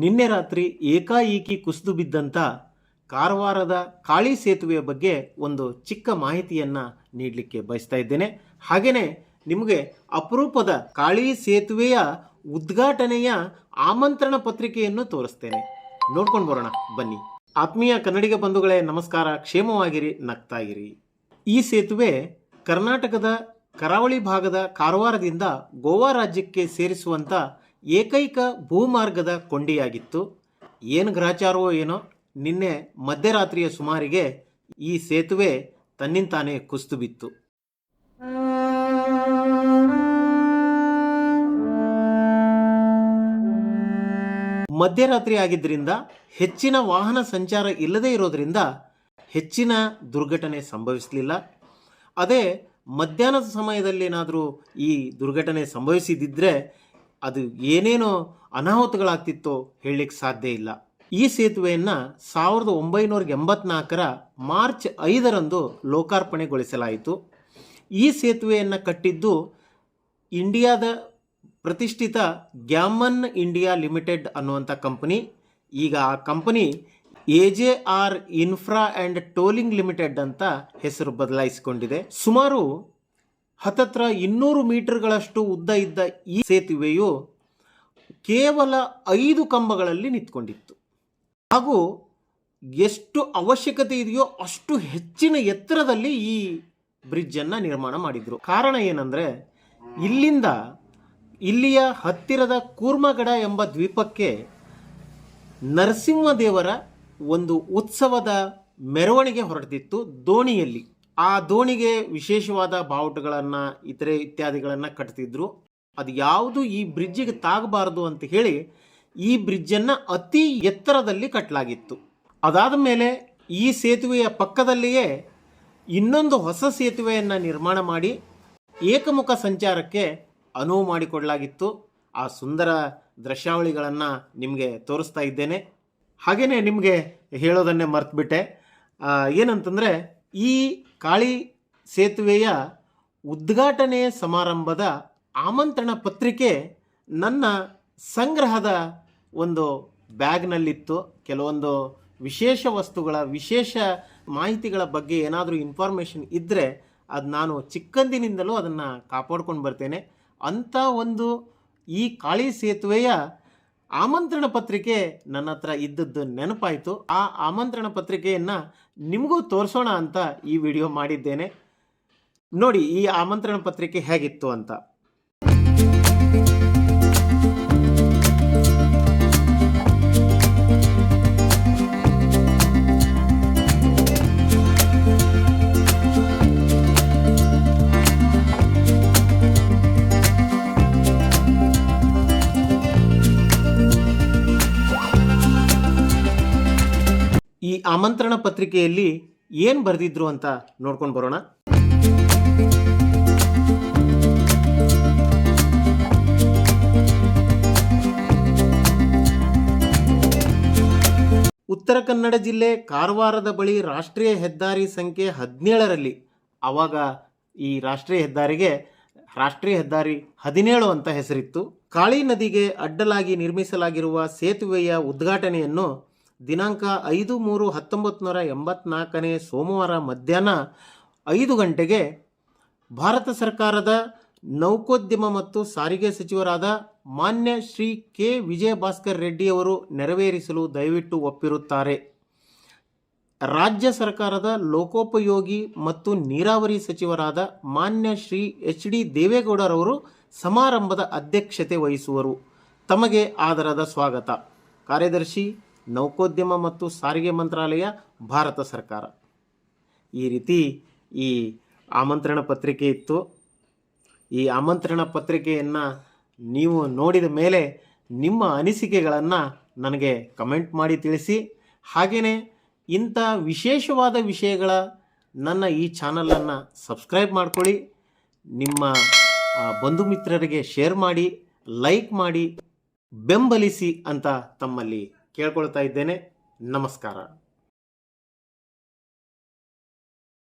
ನಿನ್ನೆ ರಾತ್ರಿ ಏಕಾಏಕಿ ಕುಸಿದು ಬಿದ್ದಂಥ ಕಾರವಾರದ ಕಾಳಿ ಸೇತುವೆಯ ಬಗ್ಗೆ ಒಂದು ಚಿಕ್ಕ ಮಾಹಿತಿಯನ್ನು ನೀಡಲಿಕ್ಕೆ ಬಯಸ್ತಾ ಇದ್ದೇನೆ. ಹಾಗೆಯೇ ನಿಮಗೆ ಅಪರೂಪದ ಕಾಳಿ ಸೇತುವೆಯ ಉದ್ಘಾಟನೆಯ ಆಮಂತ್ರಣ ಪತ್ರಿಕೆಯನ್ನು ತೋರಿಸ್ತೇನೆ. ನೋಡ್ಕೊಂಡು ಬರೋಣ, ಬನ್ನಿ. ಆತ್ಮೀಯ ಕನ್ನಡಿಗ ಬಂಧುಗಳೇ, ನಮಸ್ಕಾರ. ಕ್ಷೇಮವಾಗಿರಿ ನಗ್ತಾಗಿರಿ ಈ ಸೇತುವೆ ಕರ್ನಾಟಕದ ಕರಾವಳಿ ಭಾಗದ ಕಾರವಾರದಿಂದ ಗೋವಾ ರಾಜ್ಯಕ್ಕೆ ಸೇರಿಸುವಂಥ ಏಕೈಕ ಭೂಮಾರ್ಗದ ಕೊಂಡಿಯಾಗಿತ್ತು. ಏನು ಗ್ರಹಚಾರವೋ ಏನೋ, ನಿನ್ನೆ ಮಧ್ಯರಾತ್ರಿಯ ಸುಮಾರಿಗೆ ಈ ಸೇತುವೆ ತನ್ನಿಂತಾನೇ ಕುಸಿದು ಬಿತ್ತು. ಮಧ್ಯರಾತ್ರಿ ಆಗಿದ್ದರಿಂದ ಹೆಚ್ಚಿನ ವಾಹನ ಸಂಚಾರ ಇಲ್ಲದೇ ಇರೋದರಿಂದ ಹೆಚ್ಚಿನ ದುರ್ಘಟನೆ ಸಂಭವಿಸಲಿಲ್ಲ. ಅದೇ ಮಧ್ಯಾಹ್ನದ ಸಮಯದಲ್ಲಿ ಏನಾದರೂ ಈ ದುರ್ಘಟನೆ ಸಂಭವಿಸಿದಿದ್ದರೆ ಅದು ಏನೇನೋ ಅನಾಹುತಗಳಾಗ್ತಿತ್ತೋ ಹೇಳಲಿಕ್ಕೆ ಸಾಧ್ಯ ಇಲ್ಲ. ಈ ಸೇತುವೆಯನ್ನು ಸಾವಿರದ ಒಂಬೈನೂರ ಎಂಬತ್ನಾಲ್ಕರ ಮಾರ್ಚ್ ಐದರಂದು ಲೋಕಾರ್ಪಣೆಗೊಳಿಸಲಾಯಿತು. ಈ ಸೇತುವೆಯನ್ನು ಕಟ್ಟಿದ್ದು ಇಂಡಿಯಾದ ಪ್ರತಿಷ್ಠಿತ ಗ್ಯಾಮನ್ ಇಂಡಿಯಾ ಲಿಮಿಟೆಡ್ ಅನ್ನುವಂಥ ಕಂಪನಿ. ಈಗ ಆ company A J R infra and tolling limited ಅಂತ ಹೆಸರು ಬದಲಾಯಿಸಿಕೊಂಡಿದೆ. ಸುಮಾರು ಹತ್ತತ್ರ ಇನ್ನೂರು ಮೀಟರ್ಗಳಷ್ಟು ಉದ್ದ ಇದ್ದ ಈ ಸೇತುವೆಯು ಕೇವಲ ಐದು ಕಂಬಗಳಲ್ಲಿ ನಿಂತ್ಕೊಂಡಿತ್ತು. ಹಾಗೂ ಎಷ್ಟು ಅವಶ್ಯಕತೆ ಇದೆಯೋ ಅಷ್ಟು ಹೆಚ್ಚಿನ ಎತ್ತರದಲ್ಲಿ ಈ ಬ್ರಿಡ್ಜನ್ನು ನಿರ್ಮಾಣ ಮಾಡಿದರು. ಕಾರಣ ಏನಂದರೆ, ಇಲ್ಲಿಂದ ಇಲ್ಲಿಯ ಹತ್ತಿರದ ಕೂರ್ಮಗಡ ಎಂಬ ದ್ವೀಪಕ್ಕೆ ನರಸಿಂಹದೇವರ ಒಂದು ಉತ್ಸವದ ಮೆರವಣಿಗೆ ಹೊರಟಿತ್ತು ದೋಣಿಯಲ್ಲಿ. ಆ ದೋಣಿಗೆ ವಿಶೇಷವಾದ ಬಾವುಟಗಳನ್ನು, ಇತರೆ ಇತ್ಯಾದಿಗಳನ್ನು ಕಟ್ತಿದ್ರು. ಅದು ಯಾವುದು ಈ ಬ್ರಿಡ್ಜಿಗೆ ತಾಗಬಾರದು ಅಂತ ಹೇಳಿ ಈ ಬ್ರಿಡ್ಜನ್ನು ಅತಿ ಎತ್ತರದಲ್ಲಿ ಕಟ್ಟಲಾಗಿತ್ತು ಅದಾದ ಮೇಲೆ ಈ ಸೇತುವೆಯ ಪಕ್ಕದಲ್ಲಿಯೇ ಇನ್ನೊಂದು ಹೊಸ ಸೇತುವೆಯನ್ನು ನಿರ್ಮಾಣ ಮಾಡಿ ಏಕಮುಖ ಸಂಚಾರಕ್ಕೆ ಅನುವು ಮಾಡಿಕೊಡಲಾಗಿತ್ತು. ಆ ಸುಂದರ ದೃಶ್ಯಾವಳಿಗಳನ್ನು ನಿಮಗೆ ತೋರಿಸ್ತಾ ಇದ್ದೇನೆ. ಹಾಗೆಯೇ ನಿಮಗೆ ಹೇಳೋದನ್ನೇ ಮರ್ತುಬಿಟ್ಟೆ. ಏನಂತಂದರೆ ಈ ಕಾಳಿ ಸೇತುವೆಯ ಉದ್ಘಾಟನೆ ಸಮಾರಂಭದ ಆಮಂತ್ರಣ ಪತ್ರಿಕೆ ನನ್ನ ಸಂಗ್ರಹದ ಒಂದು ಬ್ಯಾಗ್ನಲ್ಲಿತ್ತು. ಕೆಲವೊಂದು ವಿಶೇಷ ವಸ್ತುಗಳ, ವಿಶೇಷ ಮಾಹಿತಿಗಳ ಬಗ್ಗೆ ಏನಾದರೂ ಇನ್ಫಾರ್ಮೇಷನ್ ಇದ್ದರೆ ಅದು ನಾನು ಚಿಕ್ಕಂದಿನಿಂದಲೂ ಅದನ್ನು ಕಾಪಾಡ್ಕೊಂಡು ಬರ್ತೇನೆ. ಅಂಥ ಒಂದು ಈ ಕಾಳಿ ಸೇತುವೆಯ ಆಮಂತ್ರಣ ಪತ್ರಿಕೆ ನನ್ನ ಹತ್ರ ಇದ್ದದ್ದು ನೆನಪಾಯಿತು. ಆ ಆಮಂತ್ರಣ ಪತ್ರಿಕೆಯನ್ನು ನಿಮಗೂ ತೋರಿಸೋಣ ಅಂತ ಈ ವಿಡಿಯೋ ಮಾಡಿದ್ದೇನೆ. ನೋಡಿ ಈ ಆಮಂತ್ರಣ ಪತ್ರಿಕೆ ಹೇಗಿತ್ತು ಅಂತ. ಆಮಂತ್ರಣ ಪತ್ರಿಕೆಯಲ್ಲಿ ಏನು ಬರೆದಿದ್ರು ಅಂತ ನೋಡ್ಕೊಂಡು ಬರೋಣ. ಉತ್ತರ ಕನ್ನಡ ಜಿಲ್ಲೆ ಕಾರವಾರದ ಬಳಿ ರಾಷ್ಟ್ರೀಯ ಹೆದ್ದಾರಿ ಸಂಖ್ಯೆ ಹದಿನೇಳರಲ್ಲಿ, ಆವಾಗ ಈ ರಾಷ್ಟ್ರೀಯ ಹೆದ್ದಾರಿಗೆ ರಾಷ್ಟ್ರೀಯ ಹೆದ್ದಾರಿ ಹದಿನೇಳು ಅಂತ ಹೆಸರಿತ್ತು. ಕಾಳಿ ನದಿಗೆ ಅಡ್ಡಲಾಗಿ ನಿರ್ಮಿಸಲಾಗಿರುವ ಸೇತುವೆಯ ಉದ್ಘಾಟನೆಯನ್ನು ದಿನಾಂಕ ಐದು ಮೂರು ಹತ್ತೊಂಬತ್ತು ನೂರ ಎಂಬತ್ನಾಲ್ಕನೇ ಸೋಮವಾರ ಮಧ್ಯಾಹ್ನ ಐದು ಗಂಟೆಗೆ ಭಾರತ ಸರ್ಕಾರದ ನೌಕೋದ್ಯಮ ಮತ್ತು ಸಾರಿಗೆ ಸಚಿವರಾದ ಮಾನ್ಯ ಶ್ರೀ ಕೆ. ವಿಜಯ ಭಾಸ್ಕರ್ ರೆಡ್ಡಿಯವರು ನೆರವೇರಿಸಲು ದಯವಿಟ್ಟು ಒಪ್ಪಿರುತ್ತಾರೆ. ರಾಜ್ಯ ಸರ್ಕಾರದ ಲೋಕೋಪಯೋಗಿ ಮತ್ತು ನೀರಾವರಿ ಸಚಿವರಾದ ಮಾನ್ಯ ಶ್ರೀ ಎಚ್ ಡಿ ದೇವೇಗೌಡರವರು ಸಮಾರಂಭದ ಅಧ್ಯಕ್ಷತೆ ವಹಿಸುವರು. ತಮಗೆ ಆದರದ ಸ್ವಾಗತ. ಕಾರ್ಯದರ್ಶಿ ನೌಕೋದ್ಯಮ ಮತ್ತು ಸಾರಿಗೆ ಮಂತ್ರಾಲಯ, ಭಾರತ ಸರ್ಕಾರ. ಈ ರೀತಿ ಈ ಆಮಂತ್ರಣ ಪತ್ರಿಕೆ ಇತ್ತು. ಈ ಆಮಂತ್ರಣ ಪತ್ರಿಕೆಯನ್ನು ನೀವು ನೋಡಿದ ಮೇಲೆ ನಿಮ್ಮ ಅನಿಸಿಕೆಗಳನ್ನು ನನಗೆ ಕಮೆಂಟ್ ಮಾಡಿ ತಿಳಿಸಿ. ಹಾಗೆಯೇ ಇಂಥ ವಿಶೇಷವಾದ ವಿಷಯಗಳ ನನ್ನ ಈ ಚಾನಲನ್ನು ಸಬ್ಸ್ಕ್ರೈಬ್ ಮಾಡ್ಕೊಳ್ಳಿ. ನಿಮ್ಮ ಬಂಧು ಮಿತ್ರರಿಗೆ ಶೇರ್ ಮಾಡಿ, ಲೈಕ್ ಮಾಡಿ, ಬೆಂಬಲಿಸಿ ಅಂತ ತಮ್ಮಲ್ಲಿ ಕೇಳ್ಕೊಳ್ತಾ ಇದ್ದೇನೆ. ನಮಸ್ಕಾರ.